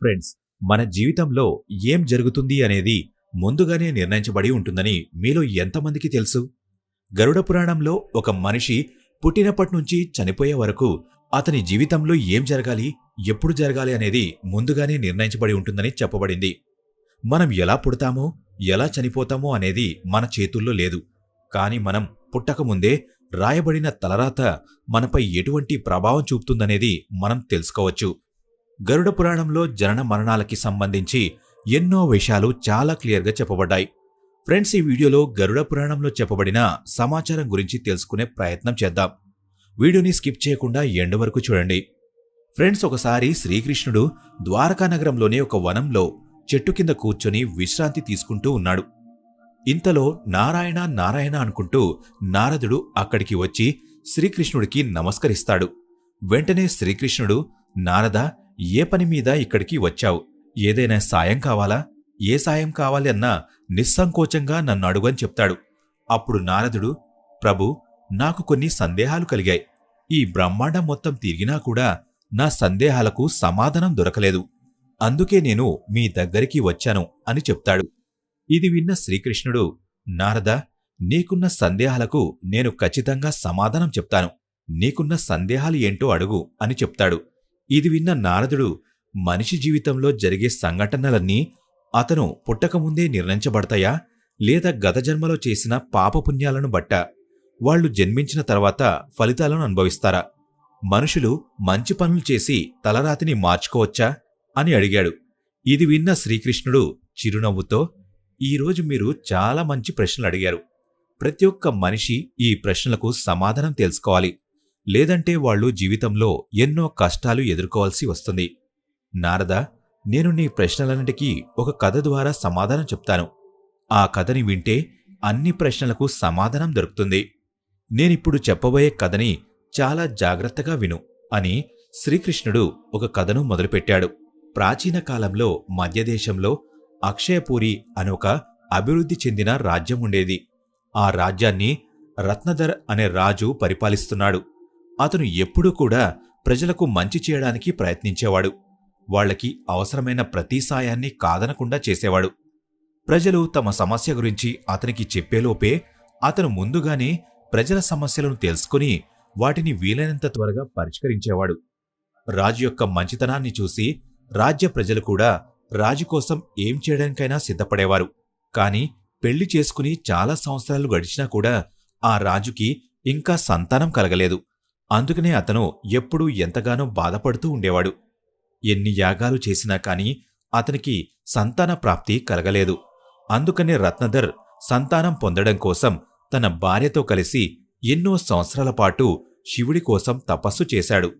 Friends మన జీవితంలో ఏం జరుగుతుంది అనేది ముందుగానే నిర్ణయించబడి ఉంటుందని మీలో ఎంతమందికి తెలుసు? గరుడ పురాణంలో ఒక మనిషి పుట్టినప్పటినుంచి చనిపోయే వరకు అతని జీవితంలో ఏం జరగాలి ఎప్పుడు జరగాలి అనేది ముందుగానే నిర్ణయించబడి ఉంటుందని చెప్పబడింది. మనం ఎలా పుడతామో ఎలా చనిపోతామో అనేది మన చేతుల్లో లేదు. కాని మనం పుట్టకముందే రాయబడిన తలరాత మనపై ఎటువంటి ప్రభావం చూపుతుందనేది మనం తెలుసుకోవచ్చు. గరుడ పురాణంలో జనన మరణాలకి సంబంధించి ఎన్నో విషయాలు చాలా క్లియర్గా చెప్పబడ్డాయి. ఫ్రెండ్స్ ఈ వీడియోలో గరుడ పురాణంలో చెప్పబడిన సమాచారం గురించి తెలుసుకునే ప్రయత్నం చేద్దాం. వీడియోని స్కిప్ చేయకుండా ఎండ్ వరకు చూడండి. ఫ్రెండ్స్ ఒకసారి శ్రీకృష్ణుడు ద్వారకా నగరంలోని ఒక వనంలో చెట్టు కింద కూర్చొని విశ్రాంతి తీసుకుంటూ ఉన్నాడు. ఇంతలో నారాయణ నారాయణ అనుకుంటూ నారదుడు అక్కడికి వచ్చి శ్రీకృష్ణుడికి నమస్కరిస్తాడు. వెంటనే శ్రీకృష్ణుడు నారద ఏ పని మీద ఇక్కడికి వచ్చావు? ఏదైనా సాయం కావాలా? ఏ సాయం కావాలి అన్నా నిస్సంకోచంగా నన్ను అడుగని చెప్తాడు. అప్పుడు నారదుడు ప్రభు నాకు కొన్ని సందేహాలు కలిగాయి. ఈ బ్రహ్మాండం మొత్తం తిరిగినా కూడా నా సందేహాలకు సమాధానం దొరకలేదు. అందుకే నేను మీ దగ్గరికి వచ్చాను అని చెప్తాడు. ఇది విన్న శ్రీకృష్ణుడు నారద నీకున్న సందేహాలకు నేను ఖచ్చితంగా సమాధానం చెప్తాను. నీకున్న సందేహాలు ఏంటో అడుగు అని చెప్తాడు. ఇది విన్న నారదుడు మనిషి జీవితంలో జరిగే సంఘటనలన్నీ అతను పుట్టకముందే నిర్ణయించబడతాయా? లేదా గత జన్మలో చేసిన పాపపుణ్యాలను బట్ట వాళ్ళు జన్మించిన తర్వాత ఫలితాలను అనుభవిస్తారా? మనుషులు మంచి పనులు చేసి తలరాతిని మార్చుకోవచ్చా? అని అడిగాడు. ఇది విన్న శ్రీకృష్ణుడు చిరునవ్వుతో ఈరోజు మీరు చాలా మంచి ప్రశ్నలు అడిగారు. ప్రతి ఒక్క మనిషి ఈ ప్రశ్నలకు సమాధానం తెలుసుకోవాలి. లేదంటే వాళ్ళు జీవితంలో ఎన్నో కష్టాలు ఎదుర్కోవాల్సి వస్తుంది. నారద నేను నీ ప్రశ్నలన్నిటికీ ఒక కథ ద్వారా సమాధానం చెప్తాను. ఆ కథని వింటే అన్ని ప్రశ్నలకు సమాధానం దొరుకుతుంది. నేనిప్పుడు చెప్పబోయే కథని చాలా జాగ్రత్తగా విను అని శ్రీకృష్ణుడు ఒక కథను మొదలుపెట్టాడు. ప్రాచీన కాలంలో మధ్యదేశంలో అక్షయపూరి అనే ఒక అభివృద్ధి చెందిన రాజ్యం ఉండేది. ఆ రాజ్యాన్ని రత్నధర్ అనే రాజు పరిపాలిస్తున్నాడు. అతను ఎప్పుడూ కూడా ప్రజలకు మంచి చేయడానికి ప్రయత్నించేవాడు. వాళ్ళకి అవసరమైన ప్రతి సాయాన్ని కాదనకుండా చేసేవాడు. ప్రజలు తమ సమస్య గురించి అతనికి చెప్పేలోపే అతను ముందుగానే ప్రజల సమస్యలను తెలుసుకుని వాటిని వీలైనంత త్వరగా పరిష్కరించేవాడు. రాజు యొక్క మంచితనాన్ని చూసి రాజ్య ప్రజలు కూడా రాజు కోసం ఏం చేయడానికైనా సిద్ధపడేవారు. కాని పెళ్ళి చేసుకుని చాలా సంవత్సరాలు గడిచినా కూడా ఆ రాజుకి ఇంకా సంతానం కలగలేదు. అందుకనే అతను ఎప్పుడూ ఎంతగానో బాధపడుతూ ఉండేవాడు. ఎన్ని యాగాలు చేసినా కాని అతనికి సంతాన ప్రాప్తి కలగలేదు. అందుకనే రత్నధర్ సంతానం పొందడం కోసం తన భార్యతో కలిసి ఎన్నో సంవత్సరాల పాటు శివుడి కోసం తపస్సు చేశాడు.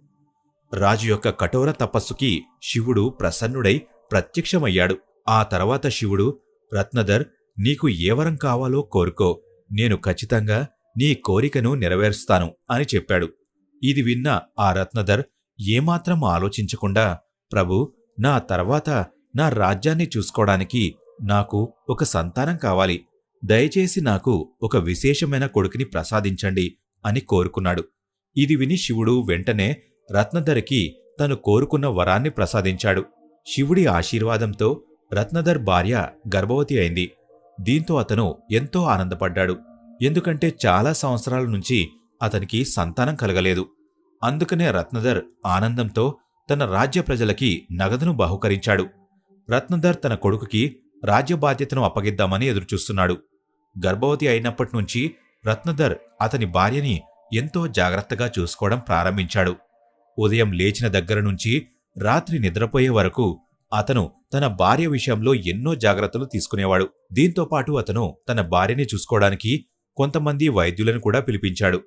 రాజు యొక్క కఠోర తపస్సుకి శివుడు ప్రసన్నుడై ప్రత్యక్షమయ్యాడు. ఆ తర్వాత శివుడు రత్నధర్ నీకు ఏ వరం కావాలో కోరుకో. నేను ఖచ్చితంగా నీ కోరికను నెరవేరుస్తాను అని చెప్పాడు. ఇది విన్న ఆ రత్నధర్ ఏమాత్రం ఆలోచించకుండా ప్రభు నా తర్వాత నా రాజ్యాన్ని చూసుకోవడానికి నాకు ఒక సంతానం కావాలి. దయచేసి నాకు ఒక విశేషమైన కొడుకుని ప్రసాదించండి అని కోరుకున్నాడు. ఇది విని శివుడు వెంటనే రత్నధర్కి తను కోరుకున్న వరాన్ని ప్రసాదించాడు. శివుడి ఆశీర్వాదంతో రత్నధర్ భార్య గర్భవతి అయింది. దీంతో అతను ఎంతో ఆనందపడ్డాడు. ఎందుకంటే చాలా సంవత్సరాల నుంచి అతనికి సంతానం కలగలేదు. అందుకనే రత్నధర్ ఆనందంతో తన రాజ్య ప్రజలకి నగదును బహుకరించాడు. రత్నధర్ తన కొడుకుకి రాజ్య బాధ్యతను అప్పగిద్దామని ఎదురుచూస్తున్నాడు. గర్భవతి అయినప్పటినుంచి రత్నధర్ అతని భార్యని ఎంతో జాగ్రత్తగా చూసుకోవడం ప్రారంభించాడు. ఉదయం లేచిన దగ్గర నుంచి రాత్రి నిద్రపోయే వరకు అతను తన భార్య విషయంలో ఎన్నో జాగ్రత్తలు తీసుకునేవాడు. దీంతోపాటు అతను తన భార్యని చూసుకోవడానికి కొంతమంది వైద్యులను కూడా పిలిపించాడు.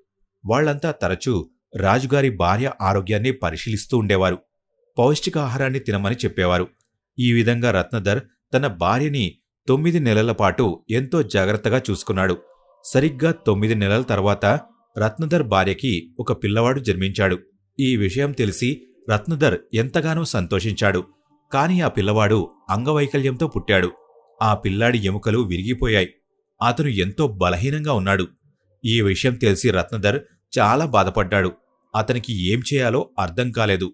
వాళ్ళంతా తరచూ రాజుగారి భార్య ఆరోగ్యాన్ని పరిశీలిస్తూ ఉండేవారు. పౌష్టికాహారాన్ని తినమని చెప్పేవారు. ఈ విధంగా రత్నధర్ తన భార్యని తొమ్మిది నెలల పాటు ఎంతో జాగ్రత్తగా చూసుకున్నాడు. సరిగ్గా తొమ్మిది నెలల తర్వాత రత్నధర్ భార్యకి ఒక పిల్లవాడు జన్మించాడు. ఈ విషయం తెలిసి రత్నధర్ ఎంతగానో సంతోషించాడు. కాని ఆ పిల్లవాడు అంగవైకల్యంతో పుట్టాడు. ఆ పిల్లాడి ఎముకలు విరిగిపోయాయి. అతను ఎంతో బలహీనంగా ఉన్నాడు. ఈ విషయం తెలిసి రత్నధర్ చాలా బాధపడ్డాడు. అతనికి ఏం చేయాలో అర్థం కాలేదు.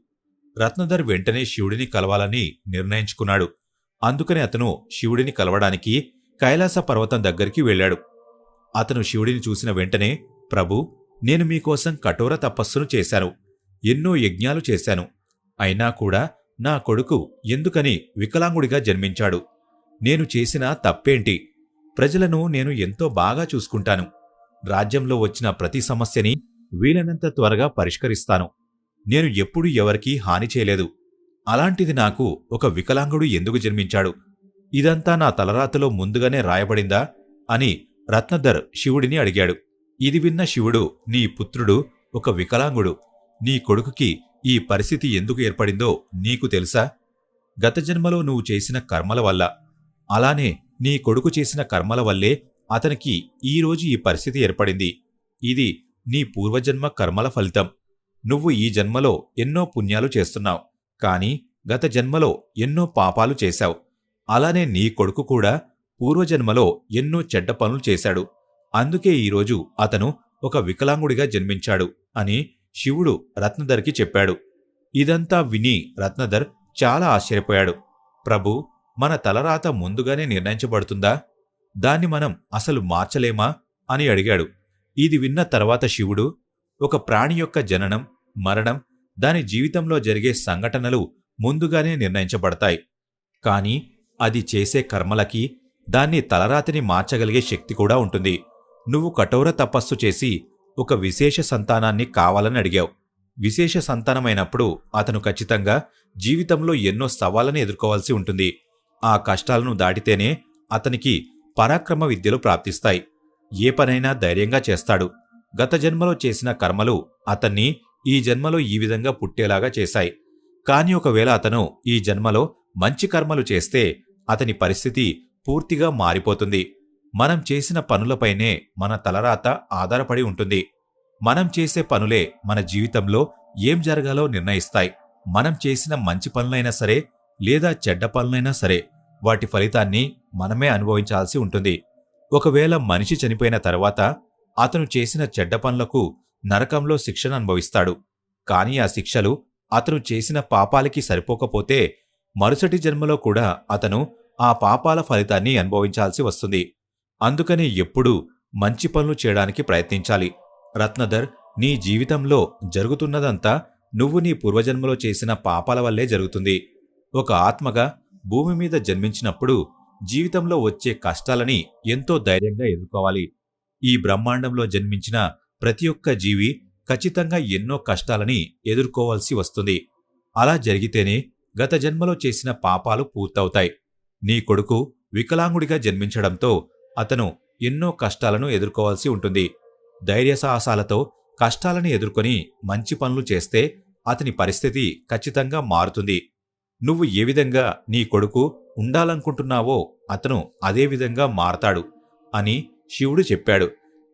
రత్నధర్ వెంటనే శివుడిని కలవాలని నిర్ణయించుకున్నాడు. అందుకని అతను శివుడిని కలవడానికి కైలాస పర్వతం దగ్గరికి వెళ్ళాడు. అతను శివుడిని చూసిన వెంటనే ప్రభు నేను మీకోసం కఠోర తపస్సును చేశాను. ఎన్నో యజ్ఞాలు చేశాను. అయినా కూడా నా కొడుకు ఎందుకని వికలాంగుడిగా జన్మించాడు? నేను చేసిన తప్పేంటి? ప్రజలను నేను ఎంతో బాగా చూసుకుంటాను. రాజ్యంలో వచ్చిన ప్రతి సమస్యని వీలైనంత త్వరగా పరిష్కరిస్తాను. నేను ఎప్పుడూ ఎవరికీ హాని చేయలేదు. అలాంటిది నాకు ఒక వికలాంగుడు ఎందుకు జన్మించాడు? ఇదంతా నా తలరాతలో ముందుగానే రాయబడిందా? అని రత్నధర్ శివుడిని అడిగాడు. ఇది విన్న శివుడు నీ పుత్రుడు ఒక వికలాంగుడు. నీ కొడుకుకి ఈ పరిస్థితి ఎందుకు ఏర్పడిందో నీకు తెలుసా? గత జన్మలో నువ్వు చేసిన కర్మల వల్ల. అలానే నీ కొడుకు చేసిన కర్మల వల్లే అతనికి ఈరోజు ఈ పరిస్థితి ఏర్పడింది. ఇది నీ పూర్వజన్మ కర్మల ఫలితం. నువ్వు ఈ జన్మలో ఎన్నో పుణ్యాలు చేస్తున్నావు. కాని గత జన్మలో ఎన్నో పాపాలు చేశావు. అలానే నీ కొడుకు కూడా పూర్వజన్మలో ఎన్నో చెడ్డ పనులు చేశాడు. అందుకే ఈరోజు అతను ఒక వికలాంగుడిగా జన్మించాడు అని శివుడు రత్నధర్కి చెప్పాడు. ఇదంతా విని రత్నధర్ చాలా ఆశ్చర్యపోయాడు. ప్రభు మన తలరాత ముందుగానే నిర్ణయించబడుతుందా? దాన్ని మనం అసలు మార్చలేమా అని అడిగాడు. ఇది విన్న తర్వాత శివుడు ఒక ప్రాణి యొక్క జననం మరణం దాని జీవితంలో జరిగే సంఘటనలు ముందుగానే నిర్ణయించబడతాయి. కాని అది చేసే కర్మలకి దాన్ని తలరాతిని మార్చగలిగే శక్తి కూడా ఉంటుంది. నువ్వు కఠోర తపస్సు చేసి ఒక విశేష సంతానాన్ని కావాలని అడిగావు. విశేష సంతానమైనప్పుడు అతను ఖచ్చితంగా జీవితంలో ఎన్నో సవాళ్ళని ఎదుర్కోవాల్సి ఉంటుంది. ఆ కష్టాలను దాటితేనే అతనికి పరాక్రమ విద్యలు ప్రాప్తిస్తాయి. ఏ పనైనా ధైర్యంగా చేస్తాడు. గత జన్మలో చేసిన కర్మలు అతన్ని ఈ జన్మలో ఈ విధంగా పుట్టేలాగా చేశాయి. కాని ఒకవేళ అతను ఈ జన్మలో మంచి కర్మలు చేస్తే అతని పరిస్థితి పూర్తిగా మారిపోతుంది. మనం చేసిన పనులపైనే మన తలరాత ఆధారపడి ఉంటుంది. మనం చేసే పనులే మన జీవితంలో ఏం జరగాలో నిర్ణయిస్తాయి. మనం చేసిన మంచి పనులైనా సరే లేదా చెడ్డ పనులైనా సరే వాటి ఫలితాన్ని మనమే అనుభవించాల్సి ఉంటుంది. ఒకవేళ మనిషి చనిపోయిన తర్వాత అతను చేసిన చెడ్డ పనులకు నరకంలో శిక్షను అనుభవిస్తాడు. కాని ఆ శిక్షలు అతను చేసిన పాపాలకి సరిపోకపోతే మరుసటి జన్మలో కూడా అతను ఆ పాపాల ఫలితాన్ని అనుభవించాల్సి వస్తుంది. అందుకని ఎప్పుడూ మంచి పనులు చేయడానికి ప్రయత్నించాలి. రత్నధర్ నీ జీవితంలో జరుగుతున్నదంతా నువ్వు నీ పూర్వజన్మలో చేసిన పాపాల వల్లే జరుగుతుంది. ఒక ఆత్మగా భూమి మీద జన్మించినప్పుడు జీవితంలో వచ్చే కష్టాలని ఎంతో ధైర్యంగా ఎదుర్కోవాలి. ఈ బ్రహ్మాండంలో జన్మించిన ప్రతి ఒక్క జీవి ఖచ్చితంగా ఎన్నో కష్టాలని ఎదుర్కోవాల్సి వస్తుంది. అలా జరిగితేనే గత జన్మలో చేసిన పాపాలు పూర్తవుతాయి. నీ కొడుకు వికలాంగుడిగా జన్మించడంతో అతను ఎన్నో కష్టాలను ఎదుర్కోవాల్సి ఉంటుంది. ధైర్య సాహసాలతో కష్టాలని ఎదుర్కొని మంచి పనులు చేస్తే అతని పరిస్థితి ఖచ్చితంగా మారుతుంది. నువ్వు ఏ విధంగా నీ కొడుకు ఉండాలనుకుంటున్నావో అతను అదే విధంగా మారతాడు అని శివుడు చెప్పాడు.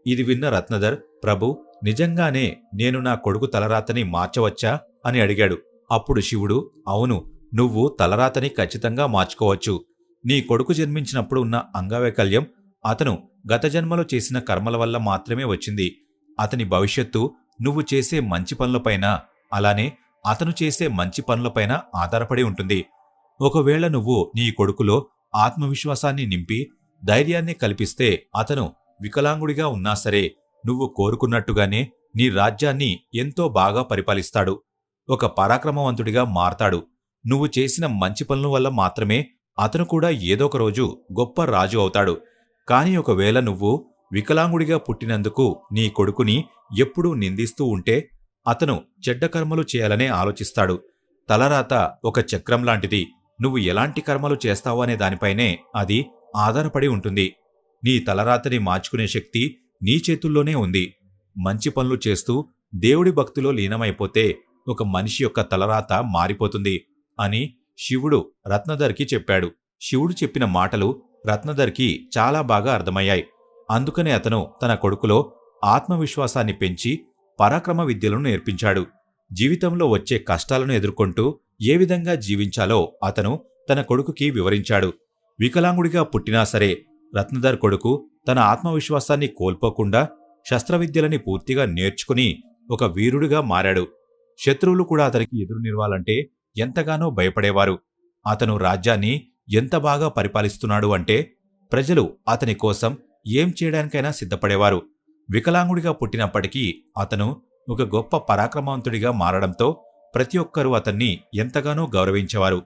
ఇది విన్న రత్నధర్ ప్రభు నిజంగానే నేను నా కొడుకు తలరాతని మార్చవచ్చా? అని అడిగాడు. అప్పుడు శివుడు అవును నువ్వు తలరాతని ఖచ్చితంగా మార్చుకోవచ్చు. నీ కొడుకు జన్మించినప్పుడు ఉన్న అంగవైకల్యం అతను గత జన్మలో చేసిన కర్మల వల్ల మాత్రమే వచ్చింది. అతని భవిష్యత్తు నువ్వు చేసే మంచి పనులపైన అలానే అతను చేసే మంచి పనులపైన ఆధారపడి ఉంటుంది. ఒకవేళ నువ్వు నీ కొడుకులో ఆత్మవిశ్వాసాన్ని నింపి ధైర్యాన్ని కల్పిస్తే అతను వికలాంగుడిగా ఉన్నా సరే నువ్వు కోరుకున్నట్టుగానే నీ రాజ్యాన్ని ఎంతో బాగా పరిపాలిస్తాడు. ఒక పరాక్రమవంతుడిగా మారతాడు. నువ్వు చేసిన మంచి పనుల వల్ల మాత్రమే అతను కూడా ఏదో ఒక రోజు గొప్ప రాజు అవుతాడు. కాని ఒకవేళ నువ్వు వికలాంగుడిగా పుట్టినందుకు నీ కొడుకుని ఎప్పుడూ నిందిస్తూ ఉంటే అతను చెడ్డకర్మలు చేయాలనే ఆలోచిస్తాడు. తలరాత ఒక చక్రం లాంటిది. నువ్వు ఎలాంటి కర్మలు చేస్తావు అనే దానిపైనే అది ఆధారపడి ఉంటుంది. నీ తలరాతని మార్చుకునే శక్తి నీ చేతుల్లోనే ఉంది. మంచి పనులు చేస్తూ దేవుడి భక్తిలో లీనమైపోతే ఒక మనిషి యొక్క తలరాత మారిపోతుంది అని శివుడు రత్నధర్కి చెప్పాడు. శివుడు చెప్పిన మాటలు రత్నధర్కి చాలా బాగా అర్థమయ్యాయి. అందుకనే అతను తన కొడుకులో ఆత్మవిశ్వాసాన్ని పెంచి పరాక్రమ విద్యలను నేర్పించాడు. జీవితంలో వచ్చే కష్టాలను ఎదుర్కొంటూ ఏ విధంగా జీవించాలో అతను తన కొడుకుకి వివరించాడు. వికలాంగుడిగా పుట్టినా సరే రత్నధర్ కొడుకు తన ఆత్మవిశ్వాసాన్ని కోల్పోకుండా శస్త్రవిద్యలని పూర్తిగా నేర్చుకుని ఒక వీరుడిగా మారాడు. శత్రువులు కూడా అతనికి ఎదురు నిలవాలంటే ఎంతగానో భయపడేవారు. అతను రాజ్యాన్ని ఎంత బాగా పరిపాలిస్తున్నాడు అంటే ప్రజలు అతని కోసం ఏం చేయడానికైనా సిద్ధపడేవారు. వికలాంగుడిగా పుట్టినప్పటికీ అతను ఒక గొప్ప పరాక్రమవంతుడిగా మారడంతో ప్రతి ఒక్కరూ అతన్ని ఎంతగానో గౌరవించేవారు.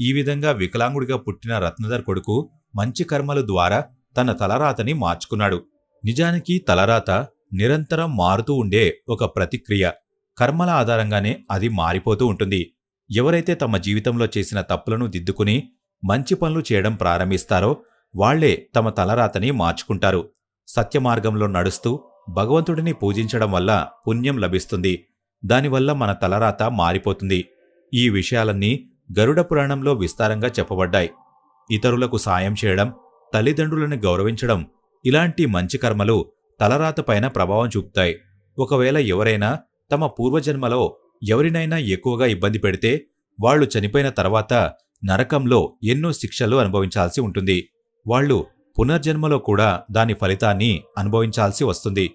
ఈ విధంగా వికలాంగుడిగా పుట్టిన రత్నధర్ కొడుకు మంచి కర్మల ద్వారా తన తలరాతని మార్చుకున్నాడు. నిజానికి తలరాత నిరంతరం మారుతూ ఉండే ఒక ప్రతిక్రియ. కర్మల ఆధారంగానే అది మారిపోతూ ఉంటుంది. ఎవరైతే తమ జీవితంలో చేసిన తప్పులను దిద్దుకుని మంచి పనులు చేయడం ప్రారంభిస్తారో వాళ్ళే తమ తలరాతని మార్చుకుంటారు. సత్యమార్గంలో నడుస్తూ భగవంతుడిని పూజించడం వల్ల పుణ్యం లభిస్తుంది. దానివల్ల మన తలరాత మారిపోతుంది. ఈ విషయాలన్నీ గరుడ పురాణంలో విస్తారంగా చెప్పబడ్డాయి. ఇతరులకు సాయం చేయడం తల్లిదండ్రులను గౌరవించడం ఇలాంటి మంచి కర్మలు తలరాతపైన ప్రభావం చూపుతాయి. ఒకవేళ ఎవరైనా తమ పూర్వజన్మలో ఎవరినైనా ఎక్కువగా ఇబ్బంది పెడితే వాళ్ళు చనిపోయిన తర్వాత నరకంలో ఎన్నో శిక్షలు అనుభవించాల్సి ఉంటుంది. వాళ్ళు పునర్జన్మలో కూడా దాని ఫలితాన్ని అనుభవించాల్సి వస్తుంది.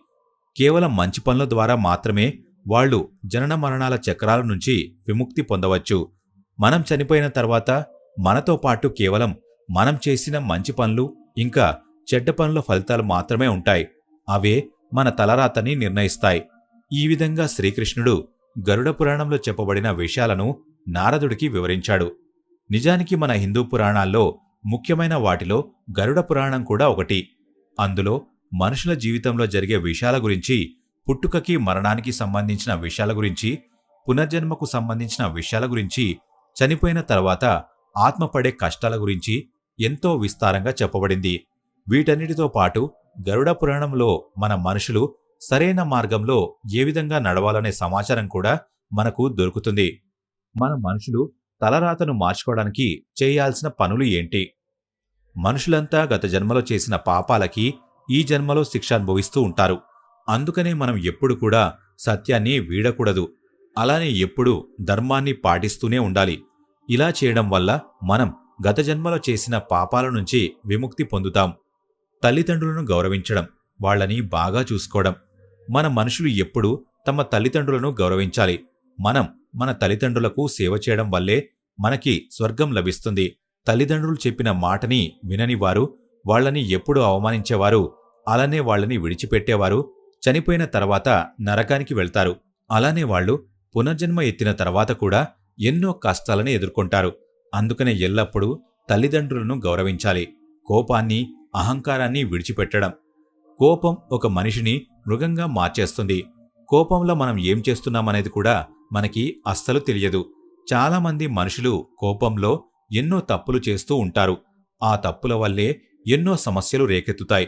కేవలం మంచి పనుల ద్వారా మాత్రమే వాళ్ళు జనన మరణాల చక్రాల నుంచి విముక్తి పొందవచ్చు. మనం చనిపోయిన తర్వాత మనతో పాటు కేవలం మనం చేసిన మంచి పనులు ఇంకా చెడ్డ పనుల ఫలితాలు మాత్రమే ఉంటాయి. అవే మన తలరాతని నిర్ణయిస్తాయి. ఈ విధంగా శ్రీకృష్ణుడు గరుడ పురాణంలో చెప్పబడిన విషయాలను నారదుడికి వివరించాడు. నిజానికి మన హిందూ పురాణాల్లో ముఖ్యమైన వాటిలో గరుడ పురాణం కూడా ఒకటి. అందులో మనుషుల జీవితంలో జరిగే విషయాల గురించి పుట్టుకకి మరణానికి సంబంధించిన విషయాల గురించి పునర్జన్మకు సంబంధించిన విషయాల గురించి చనిపోయిన తర్వాత ఆత్మ పడే కష్టాల గురించి ఎంతో విస్తారంగా చెప్పబడింది. వీటన్నిటితో పాటు గరుడ పురాణంలో మన మనుషులు సరైన మార్గంలో ఏ విధంగా నడవాలనే సమాచారం కూడా మనకు దొరుకుతుంది. మన మనుషులు తలరాతను మార్చుకోవడానికి చేయాల్సిన పనులు ఏంటి? మనుషులంతా గత జన్మలో చేసిన పాపాలకి ఈ జన్మలో శిక్ష అనుభవిస్తూ ఉంటారు. అందుకనే మనం ఎప్పుడు కూడా సత్యాన్ని వీడకూడదు. అలానే ఎప్పుడూ ధర్మాన్ని పాటిస్తూనే ఉండాలి. ఇలా చేయడం వల్ల మనం గత జన్మలో చేసిన పాపాల నుంచి విముక్తి పొందుతాం. తల్లిదండ్రులను గౌరవించడం వాళ్ళని బాగా చూసుకోవడం. మన మనుషులు ఎప్పుడూ తమ తల్లిదండ్రులను గౌరవించాలి. మనం మన తల్లిదండ్రులకు సేవ చేయడం వల్లే మనకి స్వర్గం లభిస్తుంది. తల్లిదండ్రులు చెప్పిన మాటని వినని వారు వాళ్ళని ఎప్పుడు అవమానించేవారు అలానే వాళ్ళని విడిచిపెట్టేవారు చనిపోయిన తర్వాత నరకానికి వెళ్తారు. అలానే వాళ్ళు పునర్జన్మ ఎత్తిన తర్వాత కూడా ఎన్నో కష్టాలను ఎదుర్కొంటారు. అందుకనే ఎల్లప్పుడూ తల్లిదండ్రులను గౌరవించాలి. కోపాన్ని అహంకారాన్ని విడిచిపెట్టడం. కోపం ఒక మనిషిని మృగంగా మార్చేస్తుంది. కోపంలో మనం ఏం చేస్తున్నామనేది కూడా మనకి అస్సలు తెలియదు. చాలామంది మనుషులు కోపంలో ఎన్నో తప్పులు చేస్తూ ఉంటారు. ఆ తప్పుల వల్లే ఎన్నో సమస్యలు రేకెత్తుతాయి.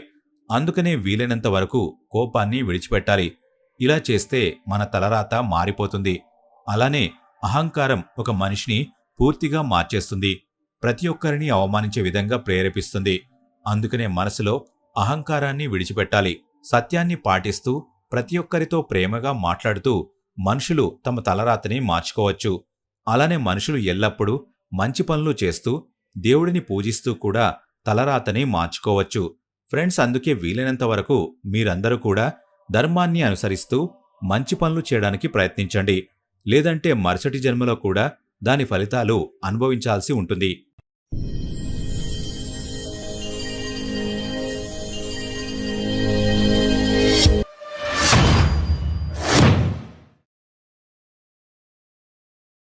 అందుకనే వీలైనంత వరకు కోపాన్ని విడిచిపెట్టాలి. ఇలా చేస్తే మన తలరాత మారిపోతుంది. అలానే అహంకారం ఒక మనిషిని పూర్తిగా మార్చేస్తుంది. ప్రతి ఒక్కరిని అవమానించే విధంగా ప్రేరేపిస్తుంది. అందుకనే మనసులో అహంకారాన్ని విడిచిపెట్టాలి. సత్యాన్ని పాటిస్తూ ప్రతి ఒక్కరితో ప్రేమగా మాట్లాడుతూ మనుషులు తమ తలరాతని మార్చుకోవచ్చు. అలానే మనుషులు ఎల్లప్పుడూ మంచి పనులు చేస్తూ దేవుడిని పూజిస్తూ కూడా తలరాతని మార్చుకోవచ్చు. ఫ్రెండ్స్ అందుకే వీలైనంత వరకు మీరందరూ కూడా ధర్మాన్ని అనుసరిస్తూ మంచి పనులు చేయడానికి ప్రయత్నించండి. లేదంటే మరుసటి జన్మలో కూడా దాని ఫలితాలు అనుభవించాల్సి ఉంటుంది.